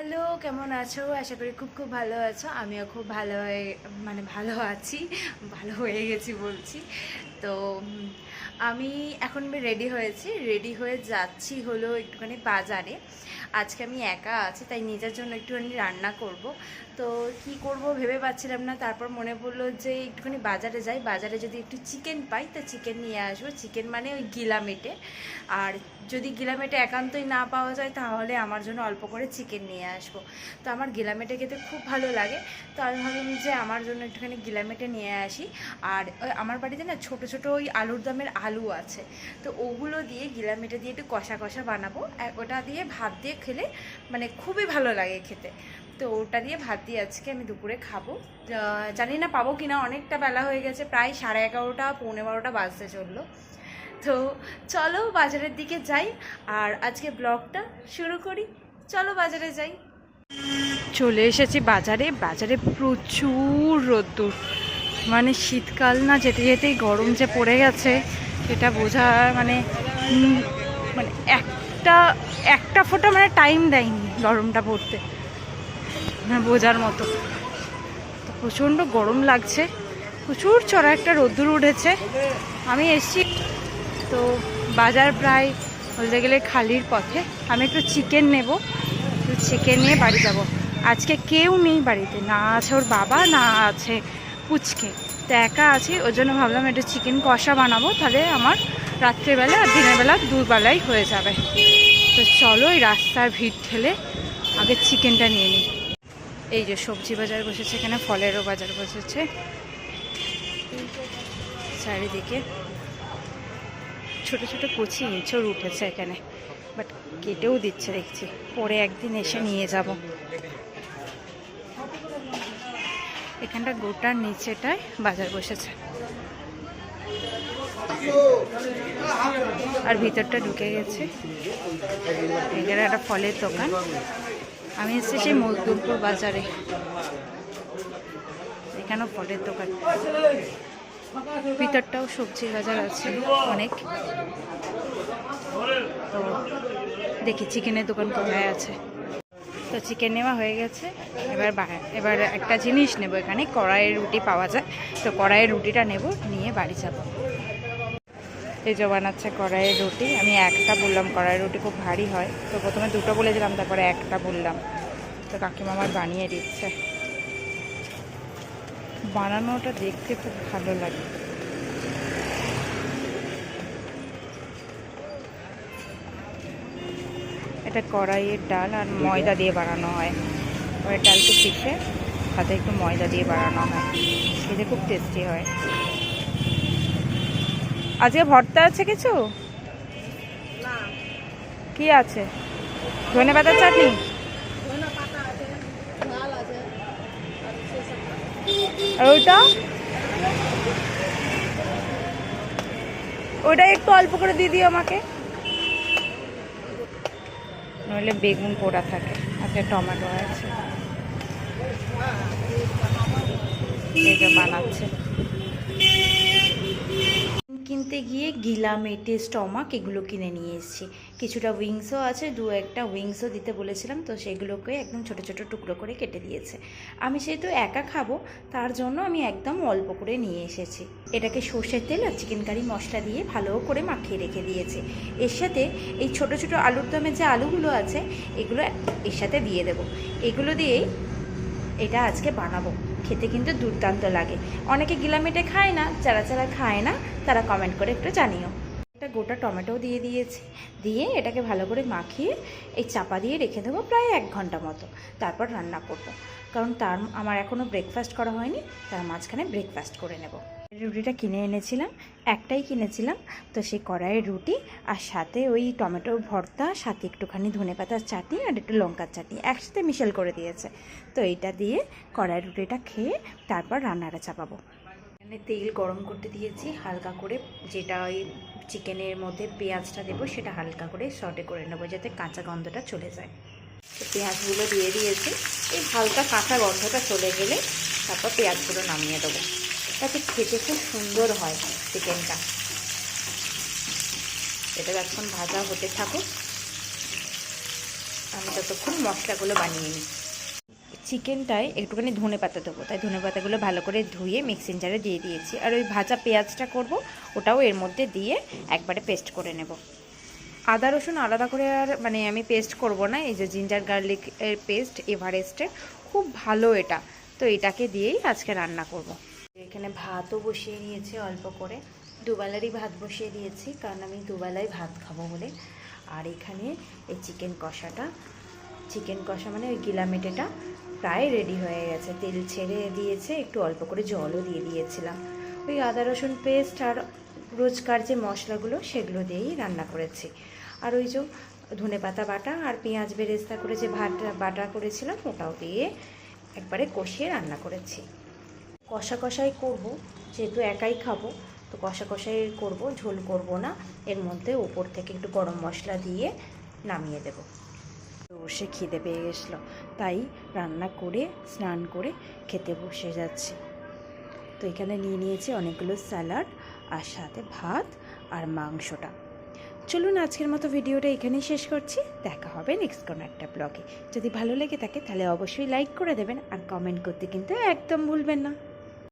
Hello, কেমন আছো? আশা করি খুব খুব ভালো আছো। আমিও খুব ভালো হয়ে মানে ভালো আছি, ভালো হয়ে গেছি বলছি। তো আমি এখন রেডি হয়েছি। রেডি হয়ে যাচ্ছি হলো একটুখানি বাজারে। আজকে আমি একা আছি, তাই নিজের জন্য একটুখানি রান্না করব। তো কি করব ভেবে পাচ্ছিলাম না, তারপর মনে পড়ল যে একটুখানি বাজারে যাই। বাজারে যদি একটু চিকেন পাই, তা চিকেন নিয়ে আসব। চিকেন মানে ওই গিলা মেটে। আর যদি গিলামেটে একান্তই না পাওয়া যায়, তাহলে আমার জন্য অল্প করে চিকেন নিয়ে আসব। তো আমার গিলামেটে খেতে খুব ভালো লাগে। তো আমি ভাবলাম যে আমার জন্য একটুখানি গিলামেটে নিয়ে আসি। আর আমার বাড়িতে না ছোট ছোট ওই আলুর দমের আলু আছে। তো ওগুলো দিয়ে গিলামেটে দিয়ে একটু কষা কষা বানাবো। আর ওটা দিয়ে ভাত দিয়ে খেলে মানে খুবই ভালো লাগে খেতে। তো ওটা দিয়ে ভাত দিয়ে আজকে আমি দুপুরে খাব। জানি না পাবো কিনা, অনেকটা বেলা হয়ে গেছে, প্রায় সাড়ে এগারোটা, পৌনে বারোটা বাজতে চলল। তো চলো বাজারের দিকে যাই, আর আজকে ব্লগটা শুরু করি। চলো বাজারে যাই। চলে এসেছি বাজারে। বাজারে প্রচুর রোদ্দুর। মানে শীতকাল না, যেতে যেতেই গরম যে পড়ে গেছে। সেটা বোঝার মানে মানে একটা একটা ফোঁটা মানে টাইম দেয়নি গরমটা পড়তে। মানে বোঝার মতো। তো প্রচণ্ড গরম লাগছে। প্রচুর চড়া একটা রোদ্দুর উঠেছে। আমি এসছি। তো বাজার প্রায় বলতে গেলে খালির পথে। আমি একটু চিকেন নেব। চিকেন নিয়ে বাড়ি যাব। আজকে কেউ নেই বাড়িতে। না আছে ওর বাবা, না আছে পুচকে। তো একা আছি, ওর জন্য ভাবলাম একটু চিকেন কষা বানাবো, তাহলে আমার রাত্রেবেলা আর দিনের বেলা দুবেলাই হয়ে যাবে। তো চলো এই রাস্তার ভিড় ঠেলে আগে চিকেনটা নিয়ে নিই। এই যে সবজি বাজার বসেছে এখানে, ফলেরও বাজার বসেছে। চারিদিকে ছোট ছোট কচি ইঁচড় উঠেছে এখানে বাট কেটেও দিচ্ছে, দেখছি। পরে একদিন এসে নিয়ে যাব। এখানটা গোটার নিচেটায় বাজার বসেছে। আর ভিতরটা ঢুকে গেছে। এখানে একটা ফলের দোকান। আমি এসেছি সেই মজদুরপুর বাজারে। এখানেও ফলের দোকান। ভিতরটাও সবজির বাজার আছে অনেক। তো দেখি চিকেনের দোকান কোথায় আছে। তো চিকেন নেওয়া হয়ে গেছে। এবার এবার একটা জিনিস নেব এখানে, কড়াইয়ের রুটি পাওয়া যায়। তো কড়াইয়ের রুটিটা নেব, নিয়ে বাড়ি যাব। এই যে বানাচ্ছে কড়াইয়ের রুটি, আমি একটা বললাম কড়াইয়ের রুটি খুব ভারী হয়। তো প্রথমে দুটো বলেছিলাম তারপরে একটা বললাম। তো কাকিমা আমার বানিয়ে দিচ্ছে। বানানোটা দেখতে খুব ভালো লাগে। এটা কড়াইয়ের ডাল আর ময়দা দিয়ে বানানো হয়। ওই ডালকে পিষে সাথে একটু ময়দা দিয়ে বানানো হয়। খেতে খুব টেস্টি হয়। আজকে ভর্তা আছে কিছু? কি আছে? ধনে পাতার চাটনি? আর ওইটা? ওইটা একটু অল্প করে দিয়ে দিও আমাকে। নইলে বেগুন পোড়া থাকে আচ্ছা টমেটো আছে। বানাচ্ছে। কিনতে গিয়ে গিলা মেটে স্টমাক, এগুলো কিনে নিয়ে এসেছি। কিছুটা উইংসও আছে, দু একটা উইংসও দিতে বলেছিলাম, তো সেগুলোকে একদম ছোট ছোট টুকরো করে কেটে দিয়েছে। আমি সেহেতু একা খাব, তার জন্য আমি একদম অল্প করে নিয়ে এসেছি। এটাকে সর্ষের তেল আর চিকেন কারি মশলা দিয়ে ভালো করে মাখিয়ে রেখে দিয়েছে। এর সাথে এই ছোট ছোট আলুর দমের যে আলুগুলো আছে, এগুলো এর সাথে দিয়ে দেবো। এগুলো দিয়েই এটা আজকে বানাবো। খেতে কিন্তু দুর্দান্ত লাগে। অনেকে গিলামেটে খায় না, যারা যারা খায় না, তারা কমেন্ট করে একটু জানিও। একটা গোটা টমেটো দিয়ে দিয়েছি। দিয়ে এটাকে ভালো করে মাখিয়ে এই চাপা দিয়ে রেখে দেবো প্রায় এক ঘণ্টা মতো। তারপর রান্না করব। কারণ তার, আমার এখনও ব্রেকফাস্ট করা হয়নি, তার মাঝখানে ব্রেকফাস্ট করে নেব। রুটিটা কিনে এনেছিলাম, একটাই কিনেছিলাম। তো সেই কড়াইয়ের রুটি আর সাথে ওই টমেটোর ভর্তা, সাথে একটুখানি ধনে পাতার চাটনি আর একটু লঙ্কার চাটনি একসাথে মিশেল করে দিয়েছে। তো এইটা দিয়ে কড়াইয়ের রুটিটা খেয়ে তারপর রান্নাটা চাপাবো। এখানে তেল গরম করতে দিয়েছি, হালকা করে যেটা ওই চিকেনের মধ্যে পেঁয়াজটা দেবো সেটা হালকা করে শর্টে করে নেব যাতে কাঁচা গন্ধটা চলে যায়। তো পেঁয়াজগুলো দিয়ে দিয়েছি, এই হালকা কাঁচা গন্ধটা চলে গেলে তারপর পেঁয়াজগুলো নামিয়ে দেবো। তাতে খেতে খুব সুন্দর হয় চিকেনটা। এটা যখন ভাজা হতে থাকুক, আমি ততক্ষণ মশলাগুলো বানিয়ে নিই। চিকেনটায় একটুখানি ধনে পাতা দেবো, তাই ধনে পাতাগুলো ভালো করে ধুয়ে মিক্সিং জারে দিয়ে দিয়েছি। আর ওই ভাজা পেঁয়াজটা করব, ওটাও এর মধ্যে দিয়ে একবারে পেস্ট করে নেব। আদা রসুন আলাদা করে আর মানে আমি পেস্ট করব না, এই যে জিঞ্জার গার্লিক এর পেস্ট, এভারেস্টের, খুব ভালো এটা। তো এটাকে দিয়েই আজকে রান্না করব। এখানে ভাতও বসিয়ে নিয়েছি, অল্প করে। দুবেলারই ভাত বসিয়ে দিয়েছি, কারণ আমি দুবেলায় ভাত খাব বলে। আর এখানে এই চিকেন কষাটা, চিকেন কষা মানে ওই গিলামেটেটা প্রায় রেডি হয়ে গেছে। তেল ছেড়ে দিয়েছে, একটু অল্প করে জলও দিয়ে দিয়েছিলাম। ওই আদা, রসুন পেস্ট আর রোজকার যে মশলাগুলো, সেগুলো দিয়েই রান্না করেছি। আর ওই যে ধনে পাতা বাটা আর পেঁয়াজ বেরেস্তা করে যে ভাত, বাটা করেছিলাম, ওটাও দিয়ে একবারে কষিয়ে রান্না করেছি। কষা কষাই করব, যেহেতু একাই খাব, তো কষা কষাই করব, ঝোল করব না। এর মধ্যে ওপর থেকে একটু গরম মশলা দিয়ে নামিয়ে দেব। বসে খিদে পেয়ে গেছিল, তাই রান্না করে, স্নান করে খেতে বসে যাচ্ছি। তো এখানে নিয়ে নিয়েছি অনেকগুলো স্যালাড আর সাথে ভাত আর মাংসটা। চলুন আজকের মতো ভিডিওটা এখানেই শেষ করছি। দেখা হবে নেক্সট কোনো একটা ব্লগে যদি ভালো লেগে থাকে, তাহলে অবশ্যই লাইক করে দেবেন আর কমেন্ট করতে কিন্তু একদম ভুলবেন না।